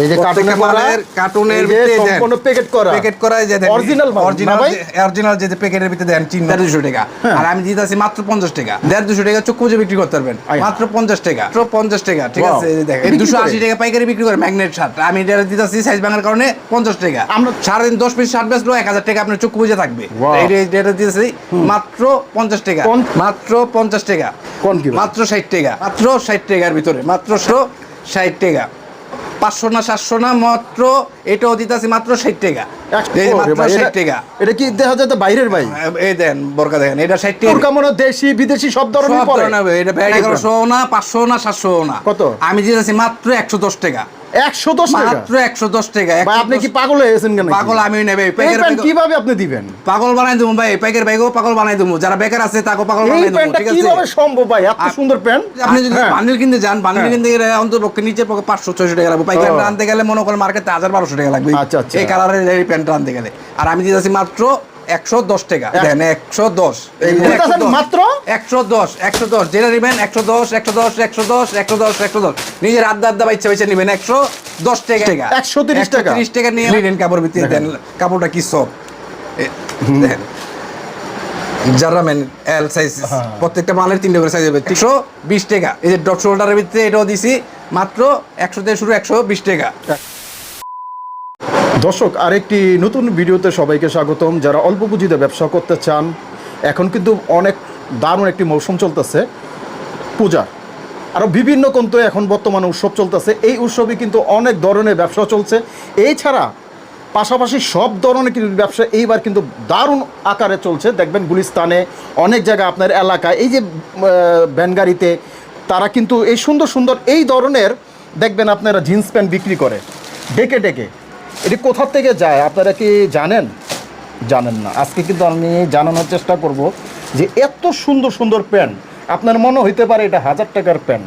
এই যে প্রত্যেকটা কার্টুনে করা মালের কার্টুনের ভিতরে। সম্পূর্ণ প্যাকেট করা। প্যাকেট করা যে দেন অরিজিনাল অরিজিনাল ভাই? অরিজিনাল যে প্যাকেটের ভিতরে দেন দুশো টাকা। হ্যাঁ। আর আমি দিতেছি মাত্র পঞ্চাশ টাকা। দেড় দুশো টাকা চক্ষু বুঝে বিক্রি করতে পারবেন। মাত্র পঞ্চাশ টাকা। মাত্র পঞ্চাশ টাকা ঠিক আছে এই দেখেন। বিক্রি দুশো আশি করে? টাকা পাইকারি বিক্রি করে ম্যাগনেট শার্ট আমি এটা দিতেছি সাইজ ভাঙার কারণে পঞ্চাশ টাকা। আমরা- সারাদিন দশ পিস শার্ট বেচলো এক হাজার টাকা আপনার চক্ষু বুঝে থাকবে। এটা দিতেছি মাত্র পঞ্চাশ টাকা। মাত্র পঞ্চাশ টাকা। কোন কি মাত্র ষাট টাকা। মাত্র ষাট টাকার ভিতরে। মাত্র ষাট টাকা। পাঁচশো না সাতশো না মাত্র এটাও দিতেছি মাত্র ষাট টাকা। ষাট টাকা। এটা কি দেখা যায় তো বাইরের ভাই? এই দেন বরকা দেখেন এটা ষাট টাকা। দেশি বিদেশি সব ধরনের। এটা এগারোশো না পাঁচশো না সাতশো না। কত? আমি দিতেছি মাত্র একশো দশ টাকা। একশো দশ মাত্র একশো দশ টাকা আপনি কি পাগল হয়ে গেছেন কেন পাগল আমি নেবে এই প্যাকের প্যান্ট কীভাবে আপনি দিবেন? পাগল বানাই দেবো ভাই প্যাকের ব্যাগও পাগল বানাই দেবো। যারা বেকার আছে তাকে পাগল বানাই দেবো ঠিক আছে? কীভাবে সম্ভব ভাই? এত সুন্দর প্যান্ট। আপনি যদি হ্যাঁ। বান্ডিল কিনতে যান বান্ডিল হ্যাঁ। কিনতে গেলে নিচে পক্ষে পাঁচশো ছয়শো টাকা লাগবে। পাইকারি আনতে গেলে মনে করেন মার্কেটে হাজার বারোশো টাকা লাগবে। আচ্ছা, আচ্ছা। এই কালারের এই প্যান্টটা আনতে গেলে। আর আমি দিতেছি মাত্র একশো দশ টাকা। দেন একশো দশ। মাত্র? একশো দশ একশো দশ। যেটা নেবেন একশো দশ একশো দশ একশো দশ একশো দশ একশো দশ। নিজের আড্ডা আড্ডা নেবেন একশো দশ টাকা। 130 টাকা? তিরিশ টাকা নিয়ে নিলেন কাপড় ভিতরে দেন কাপড়টা কি সব দেখেন। জারামেন এল সাইজ হ্যাঁ। প্রত্যেকটা মালের তিনটে করে সাইজ হবে। তিনশো বিশ টাকা। এই যে ডট শোল্ডারের ভিতরে এটাও দিছি মাত্র একশো থেকে শুরু একশো বিশ টাকা। দর্শক আরেকটি নতুন ভিডিওতে সবাইকে স্বাগতম। যারা অল্প পুঁজিতে ব্যবসা করতে চান এখন কিন্তু অনেক দারুণ একটি মৌসুম চলতেছে পূজা। আরও বিভিন্ন কিন্তু এখন বর্তমানে উৎসব চলতেছে। এই উৎসবে কিন্তু অনেক ধরনের ব্যবসা চলছে। এই ছাড়া পাশাপাশি সব ধরনের কিন্তু ব্যবসা এইবার কিন্তু দারুণ আকারে চলছে। দেখবেন গুলিস্তানে অনেক জায়গায় আপনার এলাকায় এই যে আহ, ভ্যান গাড়িতে তারা কিন্তু এই সুন্দর সুন্দর এই ধরনের দেখবেন আপনারা জিন্স প্যান্ট বিক্রি করে। ডেকে ডেকে। এটি কোথা থেকে যায়? আপনারা কি জানেন? জানেন না। আজকে কিন্তু আমি জানানোর চেষ্টা করব যে এত সুন্দর সুন্দর প্যান্ট আপনার মনে হইতে পারে এটা হাজার টাকার প্যান্ট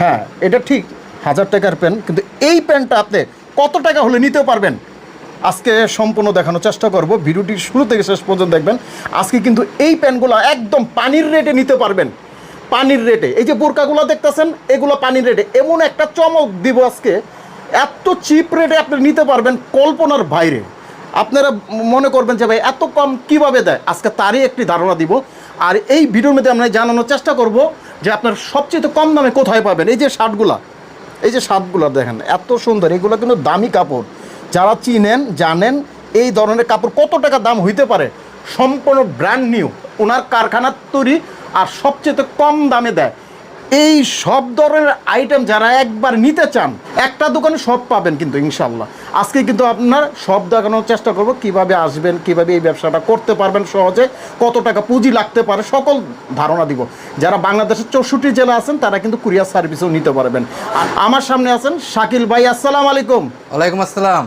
হ্যাঁ এটা ঠিক হাজার টাকার প্যান্ট কিন্তু এই প্যান্টটা আপনি কত টাকা হলে নিতে পারবেন? আজকে সম্পূর্ণ দেখানোর চেষ্টা করব। ভিডিওটি শুরু থেকে শেষ পর্যন্ত দেখবেন। আজকে কিন্তু এই প্যান্টগুলো একদম পানির রেটে নিতে পারবেন। পানির রেটে এই যে বোরকাগুলো দেখতেছেন, এগুলো পানির রেটে এমন একটা চমক দিব আজকে এত চিপ রেটে আপনি নিতে পারবেন কল্পনার বাইরে। আপনারা মনে করবেন যে ভাই, এত কম কীভাবে দেয়? আজকে তারই একটি ধারণা দিব। আর এই ভিডিওর মধ্যে আমরা জানানোর চেষ্টা করব যে আপনার সবচেয়ে কম দামে কোথায় পাবেন। এই যে শার্টগুলা, এই যে শার্টগুলো দেখেন, এত সুন্দর। এগুলো কিন্তু দামি কাপড়। যারা চিনেন, জানেন, এই ধরনের কাপড় কত টাকা দাম হইতে পারে? সম্পূর্ণ ব্র্যান্ড নিউ ওনার কারখানার তৈরি আর সবচেয়ে কম দামে দেয়। এই সব ধরনের আইটেম যারা একবার নিতে চান একটা দোকানে সব পাবেন কিন্তু ইনশাল্লাহ আজকে কিন্তু আপনার সব দেখানোর চেষ্টা করব কীভাবে আসবেন কীভাবে এই ব্যবসাটা করতে পারবেন সহজে কত টাকা পুঁজি লাগতে পারে সকল ধারণা দিব। যারা বাংলাদেশের চৌষট্টি জেলা আছেন তারা কিন্তু কুরিয়ার সার্ভিসও নিতে পারবেন। আর আমার সামনে আছেন শাকিল ভাই আসসালাম আলাইকুম। ওয়ালাইকুম আসসালাম।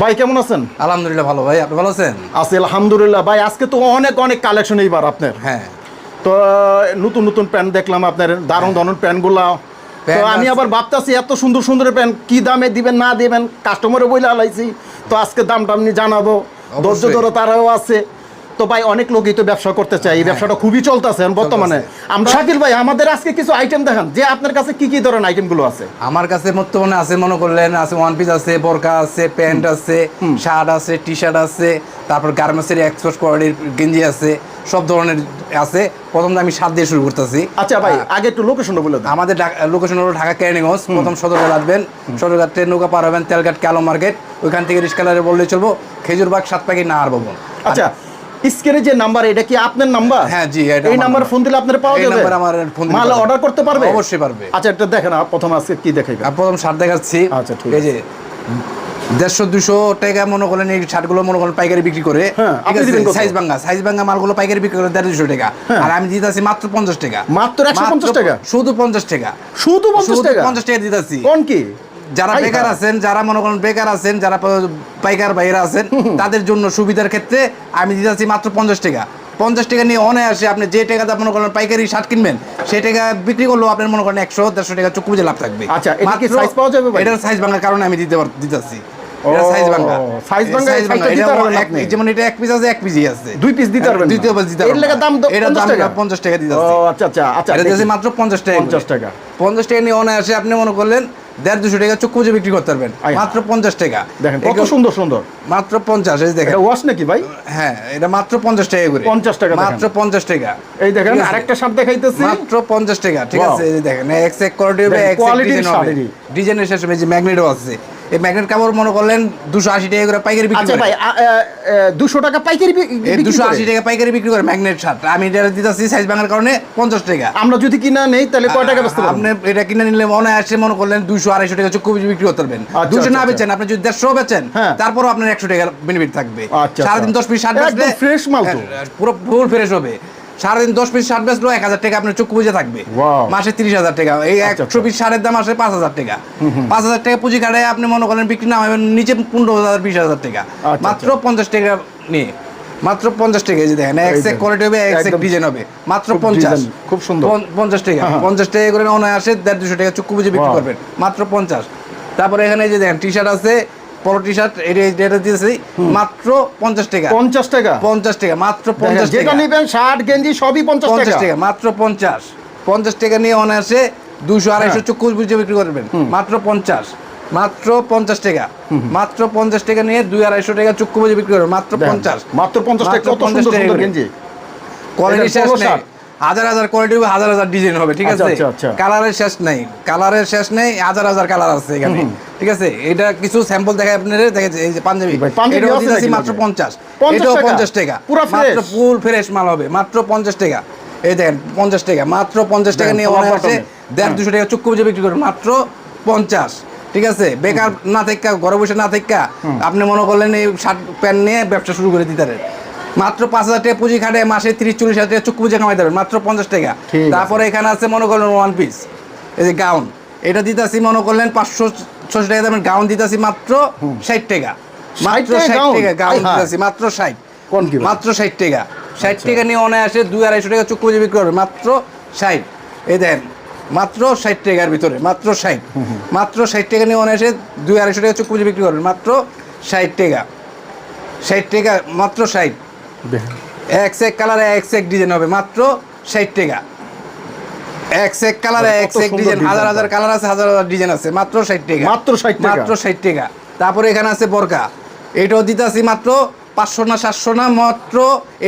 ভাই কেমন আছেন? আলহামদুলিল্লাহ ভালো। ভাই আপনি ভালো আছেন? আছি আলহামদুলিল্লাহ। ভাই আজকে তো অনেক অনেক কালেকশন এইবার আপনার। হ্যাঁ। তো নতুন নতুন প্যান্ট দেখলাম আপনার দারুণ দারুণ প্যান্টগুলা। তো আমি আবার ভাবতেছি এত সুন্দর সুন্দর প্যান্ট কি দামে দিবেন না দিবেন কাস্টমারে বইলে আলাইছি তো আজকে দাম দামটা আপনি জানাব ধৈর্য অবশ্যই। ধরো তারাও আছে। তো ভাই অনেক লোকই তো ব্যবসা করতে চায় এই ব্যবসাটা খুবই চলতেছে বর্তমানে। আমরা শাকিল ভাই আমাদের আজকে কিছু আইটেম দেখান যে আপনার কাছে কি কি ধরনের আইটেমগুলো আছে? আমার কাছে বর্তমানে আছে মনে করলেন আছে ওয়ান পিস আছে বোরকা আছে প্যান্ট আছে শার্ট আছে টি শার্ট আছে তারপর গার্মেন্টসের এক্সপোর্ট কোয়ালিটির গেঞ্জি আছে সব ধরনের আছে। প্রথম আমি সাত দিয়ে শুরু করতেছি। আচ্ছা ভাই আগে একটু লোকেশনটা বলে আমাদের লোকেশন হলো ঢাকা কেরানীগঞ্জ প্রথম সদরঘাট আসবেন। সদরঘাট ট্রেন নৌকা পার হবেন তেলঘাট ক্যালো মার্কেট। ওইখান থেকে রিস্কালারে বললে চলবো খেজুরবাগ সাত প্যাকেট না আর ভবন। আচ্ছা স্ক্রিনে যে নাম্বার এটা কি আপনার নাম্বার? হ্যাঁ, জি, এই নাম্বার। ফোন দিলে আপনার পাওয়া যাবে? নাম্বারে আমার ফোন মাল অর্ডার করতে পারবে? অবশ্যই পারবে। আচ্ছা এটা দেখেন প্রথম আজকে কি দেখাইবে আর প্রথম শার্ট দেখাচ্ছি। আচ্ছা, ঠিক যে দেড়শো দুশো টাকা মনে করেন এই শার্টগুলো মনে করেন পাইকারি বিক্রি করে। আছে সাইজ ভাঙ্গা সাইজ ভাঙ্গা মালগুলো পাইকারি বিক্রি করে দেড় দুশো টাকা। হ্যাঁ। আর আমি দিতেছি মাত্র পঞ্চাশ টাকা। মাত্র 150 মাত্র টাকা? শুধু পঞ্চাশ টাকা। শুধু পঞ্চাশ টাকা? পঞ্চাশ টাকা দিতেছি। কোন কি? যারা বেকার আছেন যারা মনে করেন বেকার আছেন যারা পাইকার বাইরে আছেন তাদের জন্য সুবিধার ক্ষেত্রে আমি দিতেছি মাত্র পঞ্চাশ টাকা। পঞ্চাশ টাকা নিয়ে অনায়াসে আপনি যে টাকাতে মনে করেন পাইকারি শার্ট কিনবেন সেই টাকা বিক্রি করলেও আপনার মনে করেন একশো দেড়শো টাকা চুক্তি লাভ থাকবে। আচ্ছা, পাওয়া যাবে এটার সাইজ ভাঙার কারণে আমি দিতে দিতেছি সাইজ ভাঙা। ভাঙা, দিতে পারবেন এক- আপনি? যেমন এটা এক পিস আছে এক পিসই আছে। দুই piece দিতে পারবেন দ্বিতীয় পিস দিতে পারবেন লেগে দাম 50 টাকা? পঞ্চাশ টাকা ও আচ্ছা আচ্ছা আচ্ছা এটা মাত্র পঞ্চাশ টাকা 50 টাকা। পঞ্চাশ টাকা নিয়ে অনায়াসে আপনি মনে করলেন দেড় দুশো টাকা চক্ষু বুঝে বিক্রি করতে পারবেন। মাত্র পঞ্চাশ টাকা। দেখেন কত সুন্দর সুন্দর। মাত্র পঞ্চাশ এই দেখেন। ওয়াশ নাকি ভাই? হ্যাঁ এটা মাত্র পঞ্চাশ টাকা করে। 50 টাকা মাত্র পঞ্চাশ টাকা। এই দেখেন? আরেকটা শার্ট দেখাইতেছি। মাত্র পঞ্চাশ টাকা ঠিক আছে? এই দেখেন এক্স এক কোয়ালিটি হবে। ডিজাইনের শেষ হবে যে ম্যাগনেটও আছে। এই ম্যাগনেট কাপড় মনে করলেন দুশো আশি টাকা করে পাইকারি বিক্রি আচ্ছা ভাই দুশো টাকা পাইকারি দুশো আশি টাকা পাইকারি বিক্রি করে ম্যাগনেট শার্ট। আমি এটা দিতেছি সাইজ ভাঙার কারণে পঞ্চাশ টাকা। আমরা যদি কিনা নেই তাহলে কয় টাকা বেচতে আপনি এটা কিনে নিলে মনে আসে মনে করলেন দুশো আড়াইশো টাকা চক্ষু বিক্রি করতে পারবেন। আচ্ছা, দুশো আচ্ছা, না আচ্ছা। বেচেন আপনি যদি দেড়শো বেচেন হ্যাঁ। তারপরও আপনার একশো টাকার বেনিফিট থাকবে। সারাদিন। দশ পিস শার্ট fresh মাল পুরো ফুল ফ্রেশ হবে। সারাদিন দশ পিস শার্ট বেচলো এক হাজার টাকা আপনার চক্ষু বুঝে থাকবে. মাসে তিরিশ হাজার টাকা। এই আচ্ছা, একশো পিস শার্টের দাম আসে পাঁচ হাজার টাকা। পাঁচ হাজার টাকা পুঁজি কাটে আপনি মনে করেন বিক্রি না হবেন নিচে পনেরো হাজার বিশ হাজার টাকা। আচ্ছা, মাত্র পঞ্চাশ টাকা নিয়ে। মাত্র পঞ্চাশ টাকা যে দেখেন এক দেখেন। কোয়ালিটি হবে এক একদম ডিজাইন হবে। মাত্র পঞ্চাশ। খুব সুন্দর। পঞ্চাশ টাকা। হ্যাঁ। পঞ্চাশ টাকা করে অনায়াসে দেড় দুশো টাকা চক্ষু বুঝে বিক্রি করবেন। মাত্র পঞ্চাশ। তারপরে এখানে যে দেখেন টি শার্ট আছে পলো টি শার্ট এটা এটা দিয়েছি মাত্র পঞ্চাশ টাকা। পঞ্চাশ টাকা? পঞ্চাশ টাকা মাত্র পঞ্চাশ টাকা। নিবেন শার্ট গেঞ্জি সবই পঞ্চাশ পঞ্চাশ টাকা। মাত্র পঞ্চাশ। পঞ্চাশ টাকা নিয়ে অনায়াসে দুশো আড়াইশো হ্যাঁ। চক্ষু বুঝে বিক্রি করবেন। মাত্র পঞ্চাশ। মাত্র পঞ্চাশ টাকা। মাত্র পঞ্চাশ টাকা নিয়ে দুই আড়াইশো টাকা চক্ষু বুঝে বিক্রি করবেন। মাত্র পঞ্চাশ। মাত্র পঞ্চাশ টাকা মাত্র কত 50 সুন্দর টাকা সুন্দর করে। গেঞ্জি। কোয়ালিটি শেষ নেই। হাজার হাজার কোয়ালিটি হবে হাজার হাজার ডিজাইন হবে ঠিক আচ্ছা, আছে আচ্ছা, আচ্ছা। কালারের শেষ নেই কালারের শেষ নেই হাজার হাজার কালার আছে এখানে ঠিক আছে এটা কিছু স্যাম্পল দেখায় আপনাদের দেখেছে এই যে পাঞ্জাবি আছে দিতেছি মাত্র লগে? পঞ্চাশ 50 এটাও টাকা? পঞ্চাশ টাকা মাত্র ফুল ফ্রেশ মাল হবে মাত্র পঞ্চাশ টাকা এই দেখেন পঞ্চাশ টাকা মাত্র পঞ্চাশ টাকা নিয়ে। দেড় হ্যাঁ। দুশো টাকা চুক্কু বুঝে বিক্রি করবেন মাত্র পঞ্চাশ ঠিক আছে বেকার না থাকা ঘরে বসে না থাকা আপনি মনে করলেন এই শার্ট প্যান্ট নিয়ে ব্যবসা শুরু করে দিতে মাত্র পাঁচ হাজার টাকা পুঁজি খাটে মাসে তিরিশ চল্লিশ হাজার টাকা চুক্কু কামাই দেবেন মাত্র পঞ্চাশ টাকা। তারপরে এখানে আছে মনে করলেন ওয়ান পিস এই যে গাউন এটা দিতেছি মনে করলেন পাঁচশো ছশো টাকা দামের গাউন দিতেছি মাত্র ষাট টাকা। মাত্র ষাট টাকা গাউন দিতেছি মাত্র ষাট। কোন কি মাত্র ষাট টাকা। ষাট টাকা নিয়ে অনায়াসে দুই আড়াইশো টাকা চুক্কু বুঝে বিক্রি করবে মাত্র ষাট। এই দেন মাত্র ষাট টাকার ভিতরে মাত্র ষাট। মাত্র ষাট টাকা নিয়ে অনায়াসে দুই আড়াইশো টাকা চুক্কু বিক্রি করবেন মাত্র ষাট টাকা। ষাট টাকা মাত্র ষাট। এক্স এক কালারে এক্স এক ডিজাইন হবে মাত্র ষাট টাকা। এক্স এক কালারে এক এক ডিজাইন হাজার হাজার কালার আছে হাজার হাজার ডিজাইন আছে মাত্র ষাট টাকা। মাত্র ষাট মাত্র ষাট টাকা। তারপরে এখানে আছে বরকা। এটাও দিতে মাত্র পাঁচশো না সাতশো না মাত্র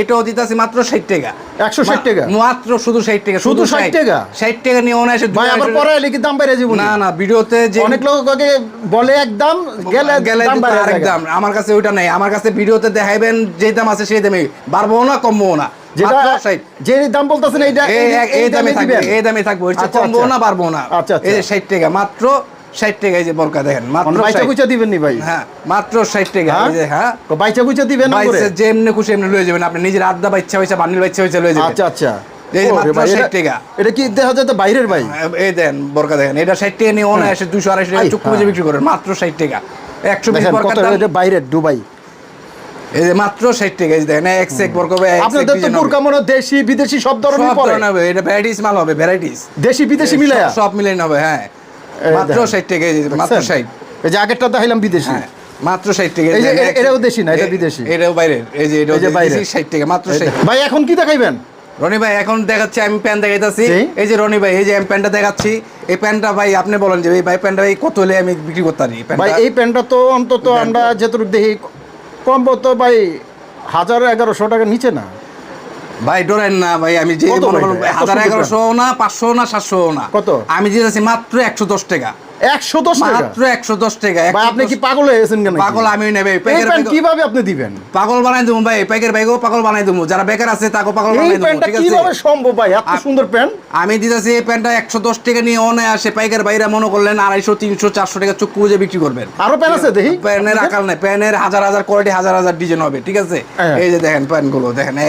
এটাও দিতেছি মাত্র ষাট টাকা। 160 টাকা? মাত্র শুধু ষাট টাকা শুধু 60 টাকা? ষাট টাকা নিয়ে ভাই আবার পরে এলে কি দাম বেড়ে যাব না না ভিডিওতে যে অনেক লোক আগে বলে এক দাম গেলে গেলে দাম আরেক দাম। আমার কাছে ওইটা নাই। আমার কাছে ভিডিওতে দেখাইবেন যে দাম আছে সেই দামে। বাড়বো না কমবো না। যেটা মাত্র 60 যে দাম বলতেছেন এইটা এই দামে থাকবে। এই দামে থাকবে। আচ্ছা, কমবো আচ্ছা। না পারব না। আচ্ছা, আচ্ছা। এই ষাট টাকা। মাত্র ষাট এই যে বরকা দেখেন মাত্র মানে বাইচা 60 কুচা দিবেন নি ভাই? হ্যাঁ মাত্র ষাট টাকা হ্যাঁ? এই যে হ্যাঁ। তো বাইচা কুচা দিবেন না করে? বাইসে যে এমনি খুশি এমনি লয়ে যাবেন আপনি নিজের আড্ডা বাচ্চা হয়েছে বান্ডিল বাচ্চা হয়েছে লয়ে যাবেন। আচ্ছা আচ্ছা। এই যে ওরে মাত্র ভাই, 60 এটা- কি দেখা যায় বাইরের ভাই? এই দেন বরকা দেখেন এটা ষাট টাকা নিয়ে অনায়াসে দুশো আড়াইশো টাকা আই, চুক্তি হ্যাঁ। বিক্রি করেন মাত্র ষাট টাকা। একশো বিশ দেখেন কত বরকার দাম। এটা বাইরের দুবাই। এই যে মাত্র ষাট টাকা এই যে দেখেন এক্স এক আপনাদের তো মনে দেশি বিদেশি সব ধরনের সব ধরনের হবে এটা ভ্যারাইটিস মাল হবে ভ্যারাইটিস। দেশি বিদেশি মিলায়া? সব মিলে হবে হ্যাঁ। মাত্র দেখেন। ষাট টাকা মাত্র দেখছেন? ষাট এই যে আগেরটা দেখাইলাম বিদেশি হ্যাঁ মাত্র ষাট টাকা এই যে এটাও দেশি না, এটা বিদেশি। এটাও বাইরের এই যে এটাও। বাইরে ষাট টাকা মাত্র এই ষাট দেখেন। ভাই এখন কি দেখাইবেন রনি ভাই এখন দেখাচ্ছি আমি প্যান্ট দেখাইতাছি এই যে রনি ভাই এই যে আমি প্যান্টটা দেখাচ্ছি এই প্যান্টটা ভাই আপনি বলেন যে এই ভাই প্যান্টটা ভাই কত হলে আমি বিক্রি করতে পারি ভাই এই প্যান্টটা তো অন্তত আমরা যেটুকু দেখি কম তো ভাই হাজার এগারোশো টাকার নিচে না ভাই ডরেন না ভাই আমি যে হাজার এগারোশো না পাঁচশো না সাতশো না। কত? আমি দিয়েছি মাত্র একশো দশ টাকা। একশো দশ মাত্র একশো দশ টাকা আপনি কি পাগল হয়ে গেছেন কেন পাগল আমি নেবে এই প্যান্ট কীভাবে আপনি দিবেন? পাগল বানাই দেবো ভাই পাইকার ভাইকেও পাগল বানাই দেবো। যারা বেকার আছে তাকেও পাগল বানাই দেবো ঠিক আছে? কীভাবে সম্ভব ভাই? এত সুন্দর প্যান্ট। আমি দিতেছি এই প্যান্টটা একশো দশ টাকা নিয়ে অনে আসে পাইকার বাইরা মনে করলেন আড়াইশো তিনশো চারশো টাকা বিক্রি করবেন। আরও প্যান্ট আছে দেখি। প্যানের আকার নাই প্যানের হাজার হাজার কোয়ালিটি হাজার হাজার ডিজাইন হবে ঠিক আছে? হ্যাঁ। এই যে দেখেন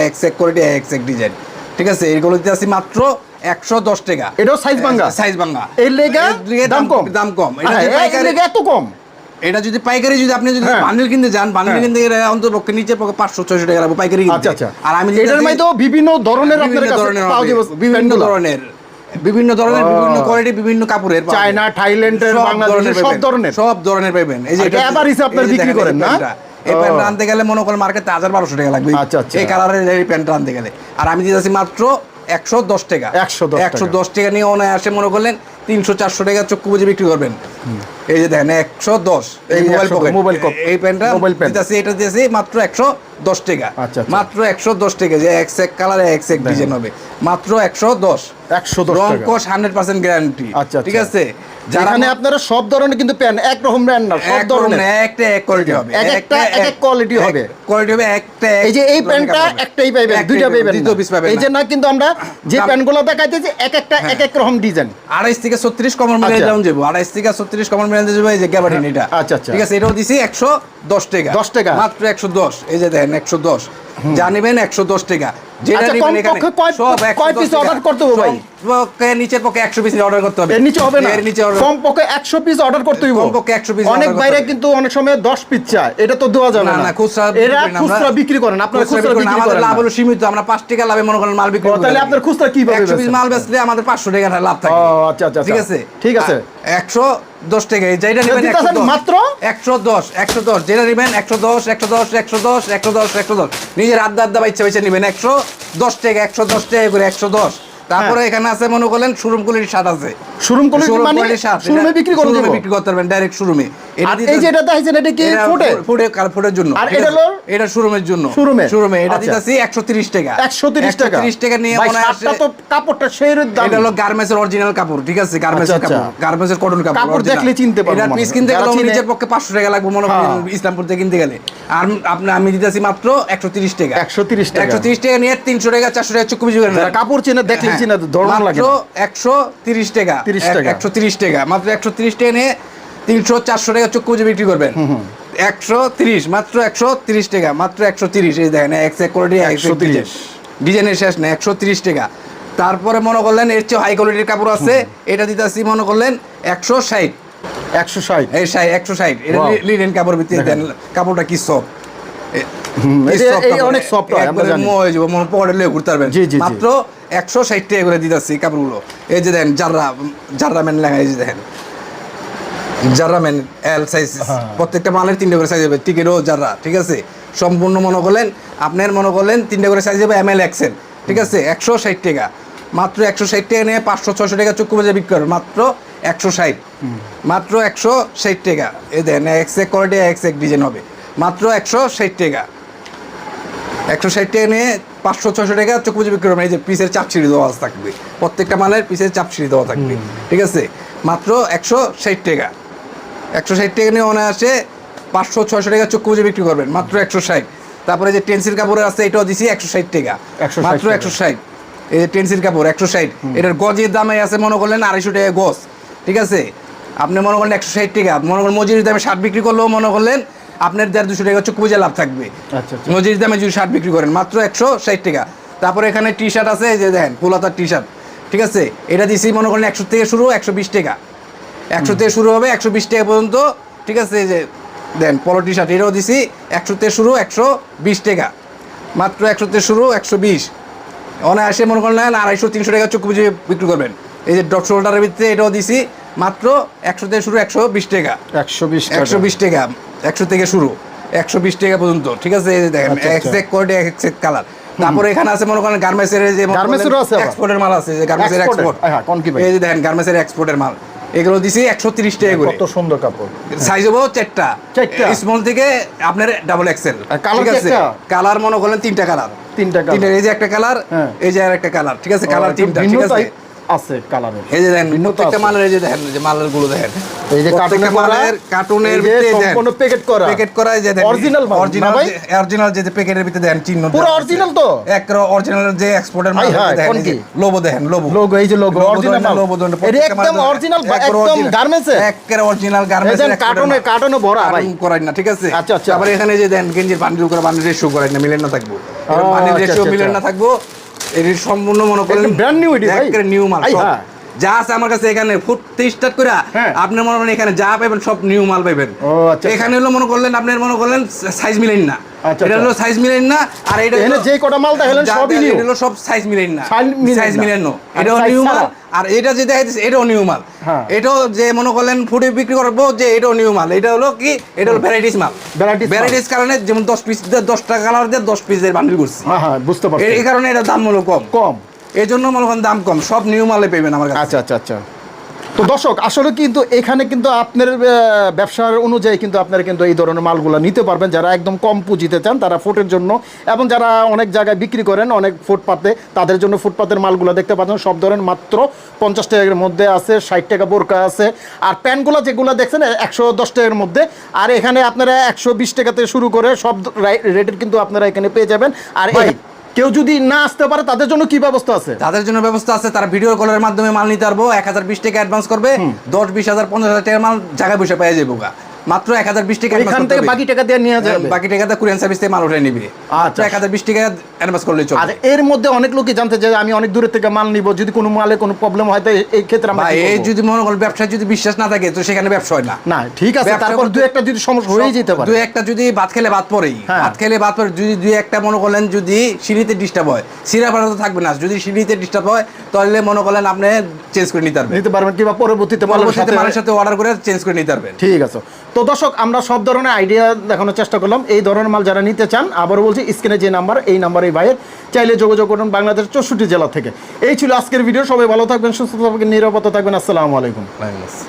এক্স এক কোয়ালিটি এক্স এক ডিজাইন ঠিক আছে এইগুলো দিতে আসি মাত্র একশো দশ টাকা। এটাও size ভাঙা? সাইজ ভাঙ্গা। এর লেগা দাম কম? দাম কম। এটা হ্যাঁ, পাইকারি এত কম? এটা যদি পাইকারি যদি আপনি যদি হ্যাঁ। কিনতে যান বান্ডিল হ্যাঁ। কিনতে গেলে অন্তত নিচে পাঁচশো ছয়শো টাকা লাগবে পাইকারি আচ্ছা আচ্ছা। আর আমি এটার মধ্যে তো বিভিন্ন ধরনের আপনার বিভিন্ন ধরনের বিভিন্ন ধরনের। বিভিন্ন ধরনের বিভিন্ন কোয়ালিটি বিভিন্ন কাপড়ের চায়না থাইল্যান্ডের সব বাংলাদেশের সব ধরনের। সব ধরনের পাবেন। এই যে এটা আপনার বিক্রি করেন, না? এই প্যান্ট আনতে গেলে মনে করেন মার্কেটে হাজার বারোশো টাকা লাগবে। আচ্ছা, আচ্ছা। এই কালারের এই প্যান্টটা আনতে গেলে। আর আমি দিতেছি মাত্র একশো দশ টাকা। 110 টাকা। একশো দশ টাকা নিয়ে অনায় আসে মনে করলেন তিনশো চারশো টাকা চক্ষু বুঝে বিক্রি করবেন। এই যে দেখেন একশো দশ। এই মোবাইল পকেট মোবাইল এই প্যান্টটা মোবাইল প্যান্ট। দিতেছি এটা দিতেছি মাত্র একশো দশ টাকা। আচ্ছা। মাত্র একশো দশ টাকা। যে এক্স এক কালারে এক্স এক ডিজাইন হবে। মাত্র একশো দশ। একশো দশ রং কোষ হান্ড্রেড পার্সেন্ট গ্যারান্টি আচ্ছা, ঠিক। আছে? যারা এখানে আপনারা সব ধরনের কিন্তু প্যান্ট এক রকম ব্র্যান্ড না সব ধরনের। একটা এক কোয়ালিটি হবে। এক একটা এক এক quality হবে। কোয়ালিটি হবে একটা এই যে এই প্যান্টটা একটাই পাইবেন দুইটা পাইবেন না। পিস পাবেন এই যে না কিন্তু আমরা যে প্যান্টগুলো দেখাইতেছি এক একটা এক এক রকম ডিজাইন আড়াইশ থেকে ছত্রিশ কমন মিলে। যাবেন যাব। আড়াইশ থেকে ছত্রিশ কমন মিলে যাব এই যে গ্যাবার্ডিন এটা। আচ্ছা, আচ্ছা। ঠিক আছে এটাও দিছি একশো দশ টাকা। 10 টাকা। মাত্র একশো দশ। এই যে দেখেন একশো দশ। যা নেবেন একশো দশ টাকা। যেটা আচ্ছা, নেবেন এখানে সব কয় 110 piece করতে হবে? ভাই? কমপক্ষে নিচের পক্ষে একশো পিস অর্ডার করতে হবে। এর নিচে হবে না? এর নিচে order- কমপক্ষে একশো পিস অর্ডার করতে হইব? কমপক্ষে 100 piece অনেক বাইরে কিন্তু অনেক সময় দশ পিস চায়। এটা তো দেওয়া যাবে না, খুচরা এরা। খুচরা বিক্রি করেন আপনারা খুচরা খুচরা বিক্রি করি আমাদের লাভ হলো সীমিত আমরা পাঁচ টাকা লাভে মনে করেন মাল বিক্রি করি। তাহলে আপনার খুচরা কীভাবে একশো পিস মাল বেচলে আমাদের পাঁচশো টাকা লাভ থাকে। আচ্ছা, আচ্ছা, ঠিক আচ্ছা। আছে? ঠিক আছে। একশো দশ টাকা। যেটা নেবেন একশো দশ। মাত্র? একশো দশ একশো দশ। যেটা নেবেন একশো দশ একশো দশ একশো দশ একশো দশ একশো দশ। নিজের আড্ডা আড্ডা ইচ্ছা বাচ্চা নেবেন একশো দশ টাকা একশো দশ টাকা করে একশো দশ। তারপরে এখানে আছে মনে করলেন শোরুম কুলির শার্ট আছে। শোরুম মানে শোরুমে বিক্রি করে দেব বিক্রি করতে পারবেন ডাইরেক্ট শোরুমে এই যে এটা দেখাইছেন এটা কি ফুটে ফুটে কাল ফুটের জন্য আর এটা? হলো? এটা শোরুমের জন্য? শোরুমে এটা আচ্ছা। দিতেছি একশো তিরিশ টাকা একশো তিরিশ টাকা 130 টাকা নিয়ে মনে হয় আসে- তো কাপড়টা সেই দাম এটা হলো গার্মেন্টসের অরিজিনাল কাপড় ঠিক আছে গার্মেন্টসের আচ্ছা, আচ্ছা। কাপড় গার্মেন্টসের কটন কাপড় কাপড় দেখলে চিনতে পারব মানুষ। পিস কিনতে গেলে নিজের পক্ষে পাঁচশো টাকা লাগবে মনে করেন হ্যাঁ। ইসলামপুর থেকে কিনতে গেলে আর আপনি আমি দিতেছি মাত্র একশো তিরিশ টাকা 130 টাকা। একশো তিরিশ টাকা নিয়ে তিনশো টাকা চারশো টাকা চুক্তি কাপড় চেনে দেখলে চিনে ধরন লাগে মাত্র না। একশো তিরিশ টাকা। একশো তিরিশ টাকা। মাত্র একশো তিরিশ টাকা নিয়ে তিনশো চারশো টাকা চক্ষু বুঝে বিক্রি করবেন। একশো তিরিশ মাত্র একশো তিরিশ টাকা মাত্র একশো তিরিশ। এই দেখেন এক্স এক কোয়ালিটি একশো তিরিশ। ডিজাইনের শেষ নেই একশো তিরিশ টাকা। তারপরে মনে করলেন এর চেয়ে হাই কোয়ালিটির কাপড় আছে এটা দিতেছি মনে করলেন একশো ষাট। একশো ষাট। এই ষাট একশো ষাট। এটা লিনেন কাপড় ভিত্তিতে দেন কাপড়টা কি এই অনেক soft হয়, আমরা জানি। হয়ে যাব মনে পরে লেগে ঘুরতে পারবেন জি, জি, জি। মাত্র একশো ষাট টাকা করে দিতেছি কাপড়গুলো। এই যে দেখেন জাররা জাররা ম্যান লেখা এই যে দেখেন। জাররা ম্যান এল সাইজ হ্যাঁ। প্রত্যেকটা মালের তিনটে করে সাইজ হবে টিকেটও জাররা ঠিক আছে? সম্পূর্ণ মনে করলেন আপনার মনে করলেন তিনটে করে সাইজ হবে এম এল এক্সেল ঠিক আছে? একশো ষাট টাকা। মাত্র একশো ষাট টাকা নিয়ে পাঁচশো ছশো টাকা চক্ষু বাজার বিক্রি করবে মাত্র একশো ষাট। মাত্র একশো ষাট টাকা। এই দেখেন এক্স এক কোয়ালিটি এক্স এক ডিজাইন হবে। মাত্র একশো ষাট টাকা। একশো ষাট টাকা নিয়ে পাঁচশো ছশো টাকা চোখ বুঝে বিক্রি করবেন। এই যে পিসের চাপ সিঁড়ি দেওয়া থাকবে। প্রত্যেকটা মালের পিসের চাপ সিঁড়ি দেওয়া থাকবে। ঠিক আছে? মাত্র একশো ষাট টাকা। একশো ষাট টাকা নিয়ে অনায়াসে পাঁচশো ছশো টাকা বুঝে বিক্রি করবেন। মাত্র একশো ষাট। তারপরে যে টেন্সিল কাপড়ের আছে এটাও দিছি একশো ষাট টাকা। 160 মাত্র একশো ষাট। এই যে টেন্সিল কাপড় একশো ষাট। এটার গজের দামে আছে মনে করলেন আড়াইশো টাকা গজ। ঠিক আছে? আপনি মনে করলেন একশো ষাট টাকা। মনে করেন মজুরির দামে শার্ট বিক্রি করলেও মনে করলেন আপনার দেড় দুশো টাকা চক্ষু বুঝে লাভ থাকবে। আচ্ছা, আচ্ছা। দামে যদি শার্ট বিক্রি করেন মাত্র একশো ষাট টাকা। তারপরে এখানে টি শার্ট আছে এই যে দেখেন ফুলাতার টি শার্ট ঠিক আছে? এটা দিছি মনে করেন একশো থেকে শুরু একশো বিশ টাকা। একশো থেকে শুরু হবে একশো বিশ টাকা পর্যন্ত ঠিক আছে? এই যে দেন পলো টি শার্ট এটাও দিছি একশো থেকে শুরু একশো বিশ টাকা। মাত্র একশো থেকে শুরু একশো বিশ। অনায়াসে মনে করেন আড়াইশো তিনশো টাকা বুঝে বিক্রি করবেন। এই যে ডট শোল্ডারের ভিতরে এটাও দিছি মাত্র একশো থেকে শুরু একশো বিশ টাকা। একশো বিশ একশো বিশ টাকা একশো থেকে শুরু একশো বিশ টাকা পর্যন্ত ঠিক আছে? দেখেন আচ্ছা, আচ্ছা। কোয়ালিটি এক্সেক কালার তারপরে এখানে আছে মনে করেন গার্মেন্টসের যে এক্সপোর্টের মাল আছে যে গার্মেন্টসের এক্সপোর্ট হ্যাঁ, ভাই? এই যে দেখেন গার্মেন্টসের এক্সপোর্টের মাল। এগুলো দিছি একশো তিরিশ টাকা করে। কত সুন্দর কাপড়। সাইজ হব চারটা। চারটা? স্মল থেকে আপনার ডাবল এক্সেল ঠিক আছে? কালার মনে করলেন তিনটা কালার তিনটা? তিনটা এই যে একটা কালার হ্যাঁ। এই যে আর একটা কালার ঠিক আছে? কালার তিনটা ঠিক আছে? আছে কালারের এই যে দেখেন প্রত্যেকটা মালের এই যে দেখেন যে মালেরগুলো দেখেন এই যে প্রত্যেকটা কার্টুনে করা, মালের কার্টুনের ভিতরে সম্পূর্ণ প্যাকেট করা প্যাকেট করা এই যে দেখেন অরিজিনাল ভাই? অরিজিনাল যে প্যাকেটের ভিতরে দেখেন চিহ্ন পুরো original তো? এক অরিজিনাল যে এক্সপোর্টের মাল দেখেন? লোগো দেখেন লোগো লোগো এই যে লোগো অরিজিনাল লোগো এটা একদম অরিজিনাল একদম গার্মেন্টস এর একের অরিজিনাল গার্মেন্টস যে কার্টুনে কার্টুনে ভরা ভাই করাই না ঠিক আছে আচ্ছা, আচ্ছা। তারপরে এখানে যে দেন গেঞ্জির বান্ডিল করে বান্ডিল রেশিও করাই না মিলেন না থাকব বান্ডিল আচ্ছা, রেশিও আচ্ছা, মিলেন আচ্ছা। না থাকব এটি সম্পূর্ণ মনে করেন ব্র্যান্ড নিউ এটি নিউ মাল হ্যাঁ। যা আছে আমার কাছে এখানে ফুটতে স্টার্ট করে হ্যাঁ। আপনি মনে করেন এখানে যা পাবেন সব নিউ মাল পাবেন আচ্ছা, এখানে হলো মনে করলেন আপনার মনে করলেন সাইজ মিলেন না। এটা। হলো সাইজ মিলেন না আর এটা হলো- যে কটা মাল দেখালেন সবই দেখালেন, এটা হলো সব সাইজ মিলেন না। সাইজ মিলেন না। আর এটাও নিউ মাল। আর এটা যে দেখাইতেছে এটাও নিউ মাল। এটাও যে মনে করলেন ফুডে বিক্রি করব যে এটাও নিউ মাল। এটা হলো কি? এটা হলো ভ্যারাইটিস মাল। ভ্যারাইটিস কারণে যেমন দশ পিস দশ টাকা কালার দিয়ে দশ পিসের বান্ডিল করছি। বুঝতে পারছি। এই কারণে এটা দাম হলো কম। কম। এই জন্য মনে করেন দাম কম। সব নিউ মালে পেবেন আমার কাছে। আচ্ছা আচ্ছা আচ্ছা। তো দর্শক আসলে কিন্তু এখানে কিন্তু আপনার ব্যবসার অনুযায়ী কিন্তু আপনারা কিন্তু এই ধরনের মালগুলো নিতে পারবেন। যারা একদম কম পুঁজিতে চান তারা ফুটের জন্য এবং যারা অনেক জায়গায় বিক্রি করেন অনেক ফুটপাতে তাদের জন্য ফুটপাতের মালগুলো দেখতে পাচ্ছেন। সব ধরনের মাত্র পঞ্চাশ টাকার মধ্যে আছে ষাট টাকা বোরকা আছে। আর প্যান্টগুলো যেগুলো দেখছেন একশো দশ টাকার মধ্যে। আর এখানে আপনারা একশো বিশ টাকা থেকে শুরু করে সব রেটের কিন্তু আপনারা এখানে পেয়ে যাবেন। আর এই- কেউ যদি না আসতে পারে তাদের জন্য কি ব্যবস্থা আছে তাদের জন্য ব্যবস্থা আছে তারা ভিডিও কলের মাধ্যমে মাল নিতে পারব এক হাজার বিশ টাকা অ্যাডভান্স করবে দশ বিশ হাজার পঞ্চাশ হাজার টাকার মাল জায়গায় বসে পেয়ে যাব। মাত্র এক হাজার বিশ টাকা এখান থেকে বাকি টাকা দিয়ে নিয়ে যাবে। বাকি টাকাতে কুরিয়ান সার্ভিস থেকে মাল উঠে নিবে। আচ্ছা। এক হাজার বিশ টাকা অ্যাডভান্স করলে চলবে। আর এর মধ্যে অনেক লোকই জানতে যে আমি অনেক দূরের থেকে মাল নিব যদি কোনো মালে কোনো প্রবলেম হয় তো এই- ক্ষেত্রে আমরা এই যদি মনে করেন ব্যবসায় যদি বিশ্বাস না থাকে তো সেখানে ব্যবসা হয় না। না ঠিক আছে তারপর করতে- দু একটা যদি সমস্যা হয়ে যেতে পারে। দুই একটা যদি ভাত খেলে ভাত পরেই হ্যাঁ। ভাত খেলে ভাত পরে যদি দুই একটা মনে করলেন যদি সিঁড়িতে ডিস্টার্ব হয়। সিরা ভাড়া তো থাকবে না যদি সিঁড়িতে ডিস্টার্ব হয় তাহলে মনে করলেন আপনি চেঞ্জ করে নিতে পারবেন। নিতে পারবেন কিংবা পরবর্তীতে মালের সাথে মালের সাথে অর্ডার করে চেঞ্জ করে নিতে পারবেন। ঠিক আছে। তো দর্শক, আমরা সব ধরনের আইডিয়া দেখানোর চেষ্টা করলাম। এই ধরনের মাল যারা নিতে চান, আবারও বলছি, স্ক্রিনে যে নাম্বার এই নাম্বার এই ভাইয়ের, চাইলে যোগাযোগ করুন বাংলাদেশের চৌষট্টি জেলা থেকে। এই ছিল আজকের ভিডিও সবাই ভালো থাকবেন, সুস্থ থাকবেন নিরাপত্তা থাকবেন। আসসালামু আলাইকুম।